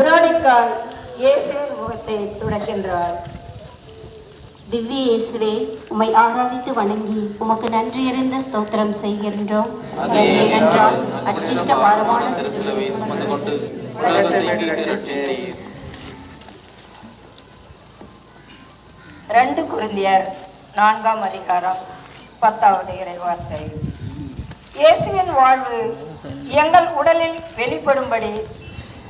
வெரோனிக்காள் இயேசுவின் முகத்தை துடைக்கின்றாள் திவ்ய இயேசுவே உம்மை ஆராதித்து வணங்கி உமக்கு நன்றி அறிந்த ஸ்தோத்திரம் செய்கின்றோம். ஏனென்றால் அச்சிஷ்ட பாரமான ரெண்டு குருந்தியர் நான்காம் அதிகாரம் பத்தாவது இறைவார்த்தை. இயேசுவின் வாழ்வு எங்கள் உடலில் வெளிப்படும்படி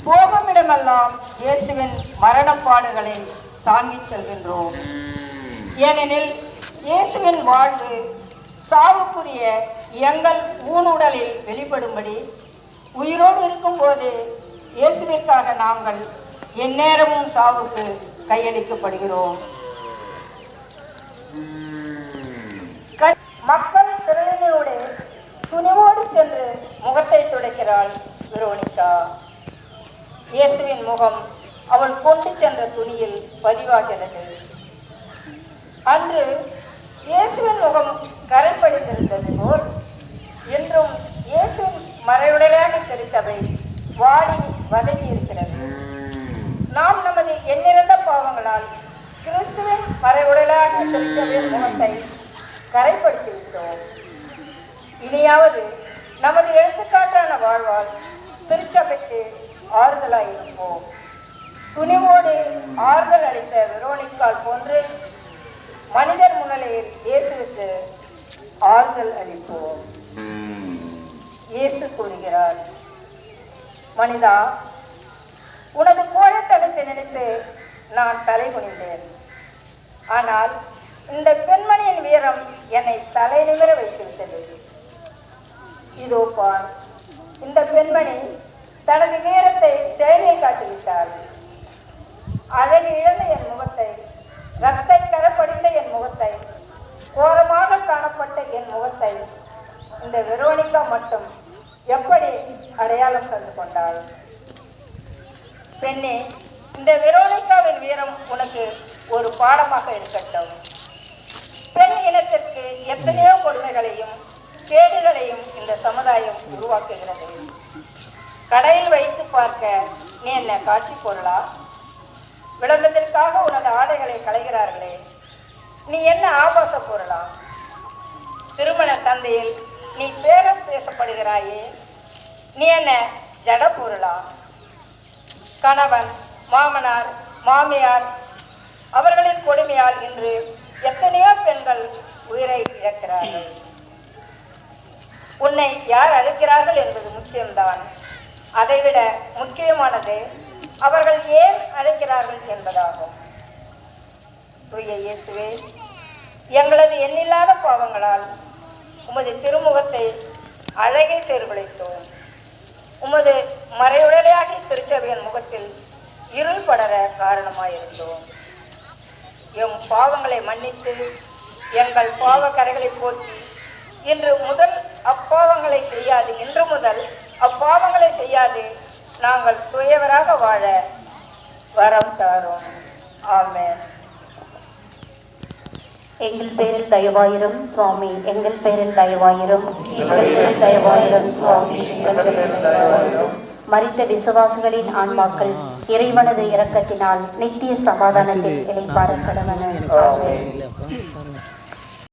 போகுமிடமெல்லாம் இயேசுவின் மரணப்பாடுகளை தாங்கிச் செல்கின்றோம். ஏனெனில் இயேசுவின் வாழ்வு சாவுக்குரிய எங்கள் ஊனுடலில் வெளிப்படும்படி உயிரோடு இருக்கும்போது இயேசுவிற்காக நாங்கள் எந்நேரமும் சாவுக்கு கையளிக்கப்படுகிறோம். கண்- மக்கள் திரளினோடு துணிவோடு சென்று முகத்தை துடைக்கிறாள் வெரோனிகா. இயேசுவின் முகம் அவள் கொண்டு சென்ற துணியில் பதிவாகிறது. அன்று இயேசுவின் முகம் கரைப்படிந்திருந்தது போல் இன்றும் இயேசுவின் மறைவுடலான திருச்சபை வாடி வதங்கி இருக்கிறது. நாம் நமது எண்ணிறந்த பாவங்களால் கிறிஸ்துவின் மறைவுடலாக திருச்சபையின் முகத்தை கரைப்படுத்தி விட்டோம் இனியாவது நமது எடுத்துக்காட்டான வாழ்வால் திருச்சபைக்கு ஆறுதலாய் இருப்போம் துணிவோடு ஆறுதல் அளித்த வெரோனிக்கால் போன்று மனிதர் முன்னிலையில் இயேசுக்கு ஆறுதல் அளிப்போம். இயேசு கூறுகிறார் மனிதா உனது கோழத்தனத்தை நினைத்து நான் தலை குனிந்தேன் ஆனால் இந்த பெண்மணியின் வீரம் என்னை தலை நிமிர வைத்துவிட்டது. இதோ பார் இந்த பெண்மணி தனது வீரத்தை செயலை காட்டிவிட்டாள் அழகு இழந்த என் முகத்தை ரத்தை கரப்படிந்த என் முகத்தை கோரமாக காணப்பட்ட என் முகத்தை இந்த வெரோனிகா மட்டும் எப்படி அடையாளம் தந்து கொண்டாள்? பெண்ணே இந்த வெரோனிகாவின் வீரம் உனக்கு ஒரு பாடமாக இருக்கட்டும். பெண் இனத்திற்கு எத்தனையோ கொடுமைகளையும் கேடுகளையும் இந்த சமுதாயம் உருவாக்குகிறது. கடையில் வைத்து பார்க்க நீ என்ன காட்சி பொருளா விளம்பரத்திற்காக உனது ஆடைகளை களைகிறார்களே நீ என்ன ஆபாச பொருளா திருமண சந்தையில் நீ பேரம் பேசப்படுகிறாயே நீ என்ன ஜட பொருளா கணவன் மாமனார் மாமியார் அவர்களின் கொடுமையால் இன்று எத்தனையோ பெண்கள் உயிரை இழக்கிறார்கள். உன்னை யார் அழைக்கிறார்கள்? அதைவிட முக்கியமானது அவர்கள் ஏன் அழைக்கிறார்கள் என்பதாகும். தூய இயேசுவே எங்களது எண்ணில்லாத பாவங்களால் உமது திருமுகத்தை அழகை சீர்குலைத்தோம் உமது மறையுடலையாகி திருச்சபையின் முகத்தில் இருள் படர காரணமாயிருந்தோம். எம் பாவங்களை மன்னித்து எங்கள் பாவ கரைகளை போக்கி இன்று முதல் அப்பாவங்களை செய்யாது இன்று முதல் அப்பாவங்களை செய்யாது நாங்கள் துயவராக வாழ வரம் தாரோம். ஆமென். எங்கள் பேரில் தயவாயிரும் சுவாமி. எங்கள் பேரில் தயவாயிரும். எங்கள் பேரில் தயவாயிரும் சுவாமி. எங்கள் பேரில் தயவாயிரும். மரித்த விசுவாசிகளின் ஆன்மாக்கள் இறைவனது இரக்கத்தினால் நித்திய சமாதானத்தில் இளைப்பார கடவன